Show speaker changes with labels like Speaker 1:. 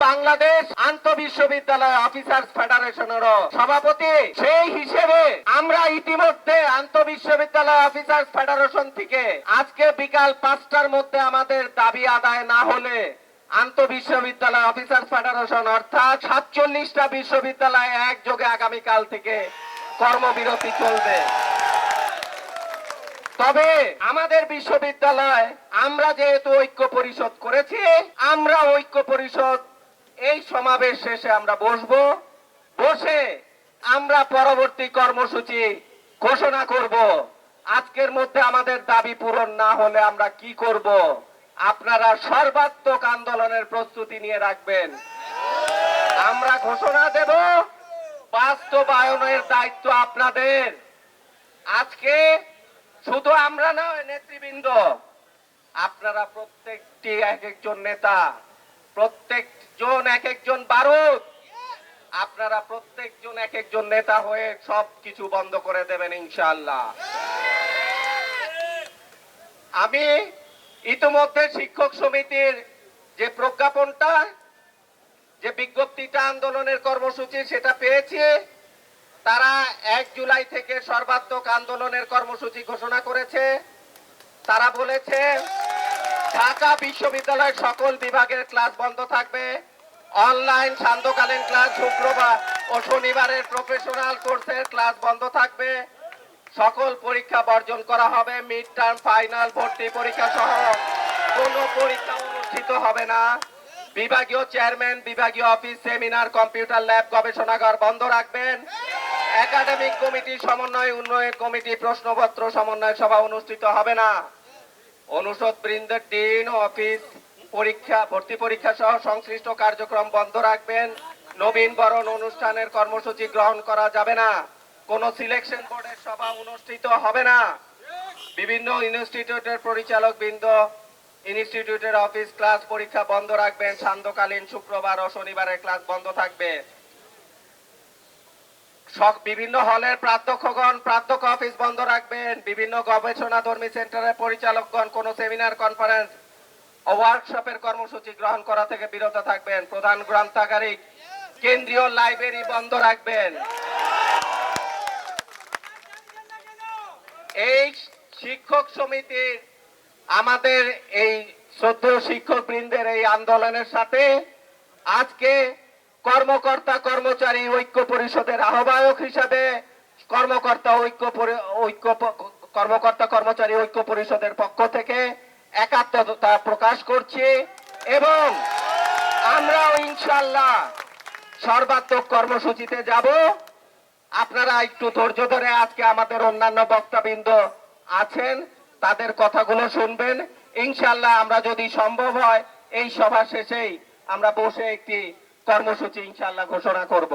Speaker 1: বাংলাদেশ আন্ত বিশ্ববিদ্যালয় অফিসার্স ফেডারেশনেরও সভাপতি। সেই হিসেবে আমরা ইতিমধ্যে আন্ত বিশ্ববিদ্যালয় অফিসার্স ফেডারেশন থেকে আজকে বিকাল পাঁচটার মধ্যে আমাদের দাবি আদায় না হলে আন্ত বিশ্ববিদ্যালয় অফিসার্স ফেডারেশন অর্থাৎ সাতচল্লিশটা বিশ্ববিদ্যালয় একযোগে আগামীকাল থেকে কর্মবিরতি চলবে। তবে আমাদের বিশ্ববিদ্যালয়, আমরা যেহেতু ঐক্য পরিষদ করেছি, আমরা ঐক্য পরিষদ এই সমাবেশ শেষে আমরা বসবো। বসে আমরা পরবর্তী কর্মসূচি ঘোষণা করব। আজকের মধ্যে আমাদের দাবি পূরণ না হলে আমরা কি করব? আপনারা সর্বাত্মক আন্দোলনের প্রস্তুতি নিয়ে রাখবেন। আমরা ঘোষণা দেব, বাস্তবায়নের দায়িত্ব আপনাদের। আজকে শুধু আমরা নয়, নেতৃবৃন্দ, আপনারা প্রত্যেকটি এক একজন নেতা প্রত্যেকজন এক একজন বারুদ। আপনারা প্রত্যেকজন এক একজন নেতা হয়ে সব কিছু বন্ধ করে দেবেন ইনশাল্লাহ আমি ইতিমধ্যে শিক্ষক সমিতির যে প্রজ্ঞাপনটা, যে বিজ্ঞপ্তিটা আন্দোলনের কর্মসূচি, সেটা পেয়েছি। তারা এক জুলাই থেকে সর্বাত্মক আন্দোলনের কর্মসূচি ঘোষণা করেছে। তারা বলেছে ঢাকা বিশ্ববিদ্যালয়ের সকল বিভাগের ক্লাস বন্ধ থাকবে। অনলাইন সান্ধ্যকালীন ক্লাস শুক্রবার ও শনিবারের প্রফেশনাল কোর্সের ক্লাস বন্ধ থাকবে। সকল পরীক্ষা বর্জন করা হবে মিড টার্ম ফাইনাল ভর্তি পরীক্ষা সহ। কোনো পরীক্ষা অনুষ্ঠিত হবে না। বিভাগীয় চেয়ারম্যান বিভাগীয় অফিস সেমিনার কম্পিউটার ল্যাব গবেষণাগার বন্ধ রাখবেন। একাডেমিক কমিটি সমন্বয়, উন্নয়ন কমিটি প্রশ্নপত্র, সমন্বয় সভা অনুষ্ঠিত হবে না। অনুষদ বৃন্দের ডিন অফিস পরীক্ষা, ভর্তি পরীক্ষা সহ সংশ্লিষ্ট কার্যক্রম বন্ধ রাখবেন। নবীন বরণ অনুষ্ঠানের কর্মসূচি গ্রহণ করা যাবে না। কোন সিলেকশন বোর্ডের সভা অনুষ্ঠিত হবে না। বিভিন্ন ইনস্টিটিউটের পরিচালক বৃন্দ, ইনস্টিটিউটের অফিস ক্লাস পরীক্ষা বন্ধ রাখবেন। সান্ধ্যকালীন শুক্রবার ও শনিবারের ক্লাস বন্ধ থাকবে। বিভিন্ন হলের প্রাধ্যক্ষগণ, প্রাধ্যক্ষ অফিস বন্ধ রাখবেন। বিভিন্ন গবেষণা ধর্মী সেন্টারের পরিচালকগণ কোন সেমিনার, কনফারেন্স ও ওয়ার্কশপের কর্মসূচি গ্রহণ করা থেকে বিরত থাকবেন। প্রধান গ্রন্থাগারিক কেন্দ্রীয় লাইব্রেরি বন্ধ রাখবেন। এই শিক্ষক সমিতির আমাদের এই শ্রদ্ধেয় শিক্ষক বৃন্দের এই আন্দোলনের সাথে আজকে কর্মকর্তা, কর্মচারী, ঐক্য পরিষদের আহ্বায়ক হিসাবে কর্মকর্তা, ঐক্য ঐক্য কর্মকর্তা, কর্মচারী, ঐক্য পরিষদের পক্ষ থেকে একাত্মতা প্রকাশ করছি এবং আমরাও ইনশাল্লাহ সর্বাত্মক কর্মসূচিতে যাব। আপনারা একটু ধৈর্য ধরে আজকে আমাদের অন্যান্য বক্তাবৃন্দ আছেন, তাদের কথাগুলো শুনবেন। ইনশাল্লাহ আমরা যদি সম্ভব হয়, এই সভা শেষেই আমরা বসে একটি কর্মসূচি ইনশাল্লাহ ঘোষণা করব।